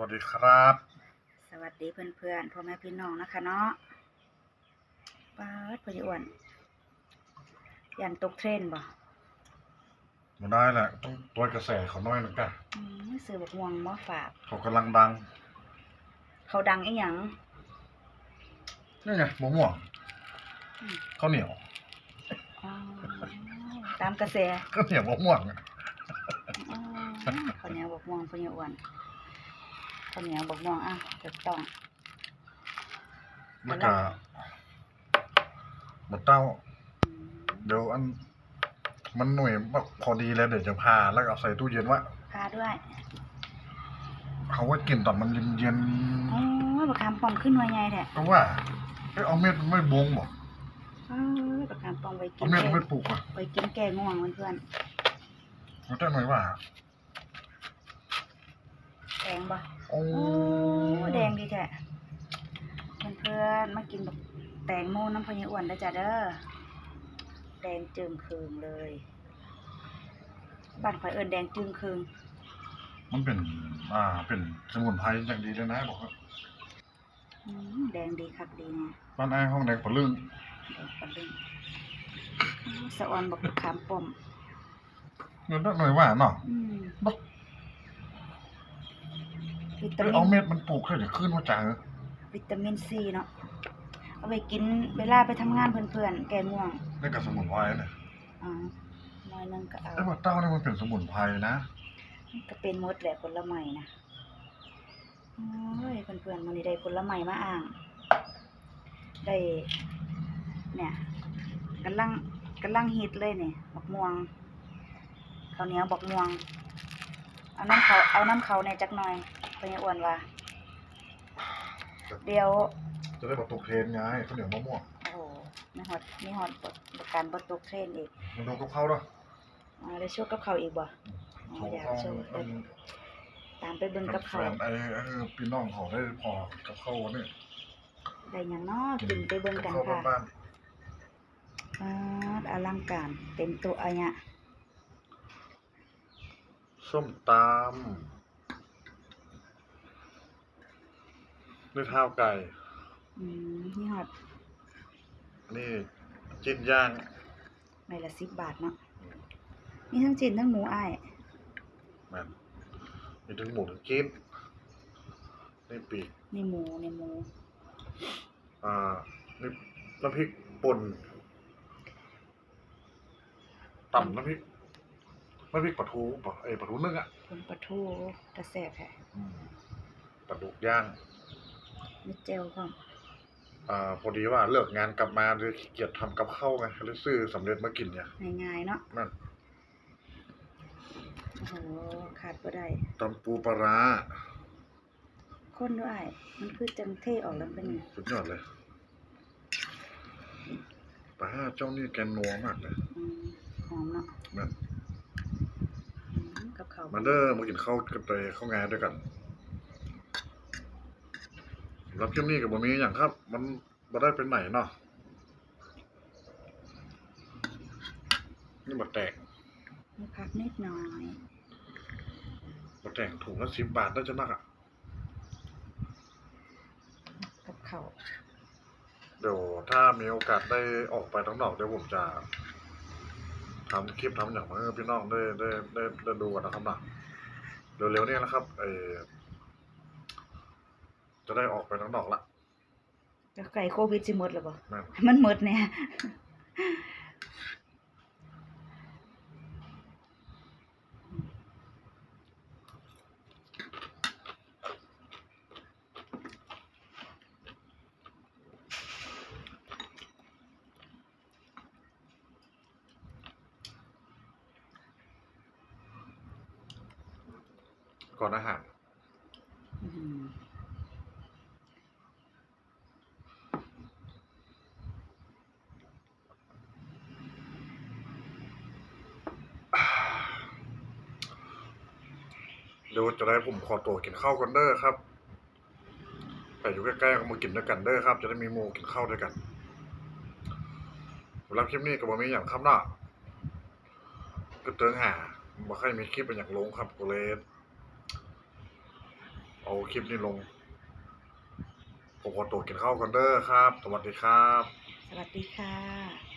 วัสดีครับ สวัสดีเพื่อนๆพ่อแม่พี่น้องนะคะเนาะป้าดพ่อใหญ่อ้วนยันตกเทรนบ่มาได้แหละต้องตัวกระแสเขาน้อยหนึ่งกันอืมซื้อบักม่วงมาฝาก เขากำลังดังเขาดังอีหยังนี่ไงมะม่วงอืมข้าวเหนียวอ๋อตามกระแสข้าวเหนียวมะม่วงอะ อ๋อข้าวเหนียวบักม่วงพ่อใหญ่อ้วน ข้าวเหนียวบักม่วงอะถูกต้องแล้วก็บะเต้าอืมเดี๋ยวอัน มันหน่วยแบบพอดีแล้วเดี๋ยวจะพาแล้วก็เอาใส่ตู้เย็นไว่าพาด้วยเขาว่ากินตอนมันเย็นอ๋อบักคำปองขึ้นหน่วยใหญ่แท้ๆก็ว่าเอ้ยเอาเม็ดมันไม่บงบ่อ๋อบักคำปองไว้กิเอานเม็ดแกมันไม่งปลูกอะไว้กินแกงง่วงเพื่อนมันจะหน่อยว่า ๆแดงบ่ โอ้โอ้แดงดีแท้เพื่อนๆมากินบักแตงโมน้ำพะยอ้วนได้อจ้ะเด้อแดงจึงคืงเลยบ้านข่อยเอิ้นแดงจึงคืงมันเป็น อ่า เป็นสมุนไพรอย่างดีเลยนะบอกว่าอืมแดงดีคักดีเนี่ยบ้านไอ้ายห้องแดงปะลึงแดงปะลึงอ้าวสะออนบอกขามป้อมเงินหน่อยว่าเนาะอืมบัก วิตาเอ้ยมิเอานเม็ดมันปลูกแค่เดี๋ยวขึ้นมาจังวิตามินซีเนาะเอาไปกินเวลาไปทำงานเพื่อนๆแกง่วงนี่กับสมุนไพรเนี่ยอ๋อน้อยนึงก็เอาไอ้บักเต้านี่มันเป็นสมุนไพรนะก็เป็นหมดแหละผลไม้นะโอ้ยเพื่อนๆมันนี้ได้ผลไม้มาอ่าง ได้ เนี่ยกำลังกำลังฮิตเลยเนี่ยบักม่วงข้าวเหนียวบักม่วง เอาน้ำเขาเอาน้ำเขาในอยจักหน่อยเพื่อนอ้วนว่า เดี๋ยว จะได้บอกตกเทรนไงข้าวเหนียวมะม่วงโอ้โหมีฮอดมีฮอดประกันบตกเทรนอีกมันดูกับเขาเนาะอ่าได้โชว์กับเขาวอีกบ่อ๋อโชว์อยากเขาโชว์อันตามไปเบิ่งกักับบแฟเขาวนไอ้ไอ้พี่น้องเขาได้พอกับเขาวันนี้ได้หยังน้อกินไปเบิ่งกันกับค่ะข้าวบ้านอ่าอลังการเต็มตัวอะเนี่ยๆส้มตำ ด้วยเท้าไก่อืมนี่ฮอดนี่จิ้นย่างไม่ละสิบบาทเนาะมีทั้งจีนทั้งหมูอ้ายมันมีถึงหมูถึงจิ้นนี่ปีกนี่หมูนี่หมู อ่านี่น้ำพริกป่นต่ำน้ำพริกน้ำพริกปลาทูปะเอ้ยปลาทูนึ่งอะผลปลาทูตะแซ่บแท้ อืมปลาดุกย่าง มีเจลพร้อมอ่าพอดีว่าเลิกงานกลับมาเลยขี้เกียจทำกับข้าวไงเลยซื้อสำเร็จมากินเนี่ยง่ายๆเนาะนั่นโอ้โหขาดบ่ได้ตำปูปลาร้าคนด้วยอ้ายมันคือจังเทออกแล้วเป็นไงสุดยอดเลยปลาห้าเจ้านี่แกนัวมากเลยอืมหอมเนาะนั่นอืมกับเขาว มาเด้อมากินข้าวกันไปเข้างานด้วยกัน รับเข้มนี่กับบะหมี่อย่างครับ มันมาได้เป็นไหนเนาะนี่มาแตกมีพักนิดหน่อยมาแตกถุงละสิบบาทได้จะนักอะกับเขาวเดี๋ยวถ้ามีโอกาสได้ออกไปท้างนอกเดี๋ยวผมจะทำคลิปทำอย่างมาให้พี่น้องได้ได้ได้ได้ดูกันนะครับนะเร็วๆนี้นะครับเออ จะได้ออกไปท้างนอกละแล้วไก่โควิดสิหมดหรือเปล่าแม่นมันหมดเนี่ยก่อนอาหาร อื้อหือ เดี๋ยวจะได้ผมขอตัวกินข้าวกันเด้อครับไปอยู่ใกล้ๆก็มากินด้วยกันเด้อครับ จะได้มีหมูกินข้าวด้วยกันสำหรับคลิปนี้ก็บ่มีอย่างครับเนาะก็เติงหาบ่ค่อยมีคลิปเป็นอย่างลงครับก็เลยเอาคลิปนี้ลงผมขอตัวกินข้าวกันเด้อครับ สวัสดีครับ สวัสดีค่ะ